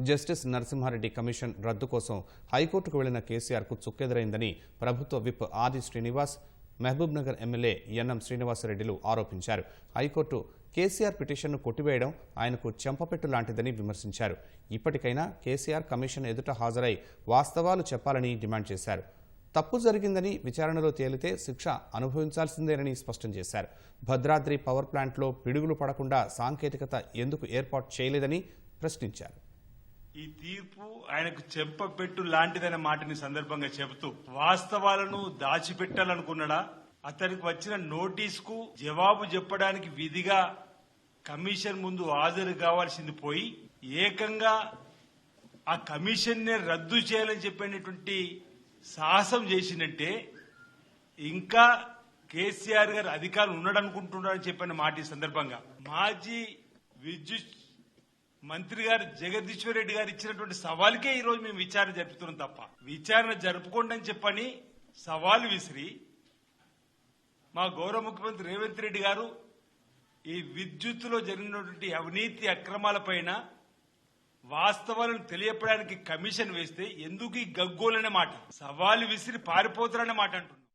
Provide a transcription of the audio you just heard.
Justice Narasimha Reddy commission రద్దు కోసం హైకోర్టుకు వెళ్ళిన కేసీఆర్కు చుక్కెదురైందని ప్రభుత్వ whip Adi Srinivas Mahabubnagar MLA N M శ్రీనివాసరెడ్డిలు ఆరోపించారు. హైకోర్టు కేసీఆర్ పిటిషన్ను కొట్టివేయడం ఆయనకు చెంపపెట్టు లాంటిదని విమర్శించారు. ఇప్పటికైనా కేసీఆర్ కమిషన్ ఎదుట హాజరై వాస్తవాలు చెప్పాలని డిమాండ్ చేశారు. తప్పు జరిగిందని విచారణలో తేలితే శిక్ష అనుభవించాల్సిందేనని స్పష్టం చేశారు. భద్రాద్రి పవర్ ప్లాంట్లో పిడుగులు పడకుండా సాంకేతికత ఎందుకు ఏర్పాటు చేయలేదని ప్రశ్నించారు. ఈ తీర్పు ఆయనకు చెంపపెట్టు లాంటిదనే మాటని సందర్భంగా చెబుతూ వాస్తవాలను దాచిపెట్టాలనుకున్నాడా? అతనికి వచ్చిన నోటీసుకు జవాబు చెప్పడానికి విధిగా కమిషన్ ముందు హాజరు కావాల్సింది పోయి ఏకంగా ఆ కమిషన్ నే రద్దు చేయాలని చెప్పినటువంటి సాహసం చేసినట్టే ఇంకా కేసీఆర్ గారు అధికారం ఉన్నాడనుకుంటున్నారని చెప్పిన మాట ఈ సందర్భంగా. మాజీ విద్యుత్ మంత్రి గారు జగదీశ్వర్ రెడ్డి గారు ఇచ్చినటువంటి సవాల్కే ఈ రోజు మేము విచారణ జరుపుతున్నాం తప్ప. విచారణ జరుపుకోండి అని చెప్పని సవాలు విసిరి మా గౌరవ ముఖ్యమంత్రి రేవంత్ రెడ్డి గారు ఈ విద్యుత్తులో జరిగినటువంటి అవినీతి అక్రమాలపైన వాస్తవాలను తెలియపడానికి కమిషన్ వేస్తే ఎందుకు ఈ గగ్గోలనే మాట? సవాలు విసిరి పారిపోతారనే మాట అంటున్నారు.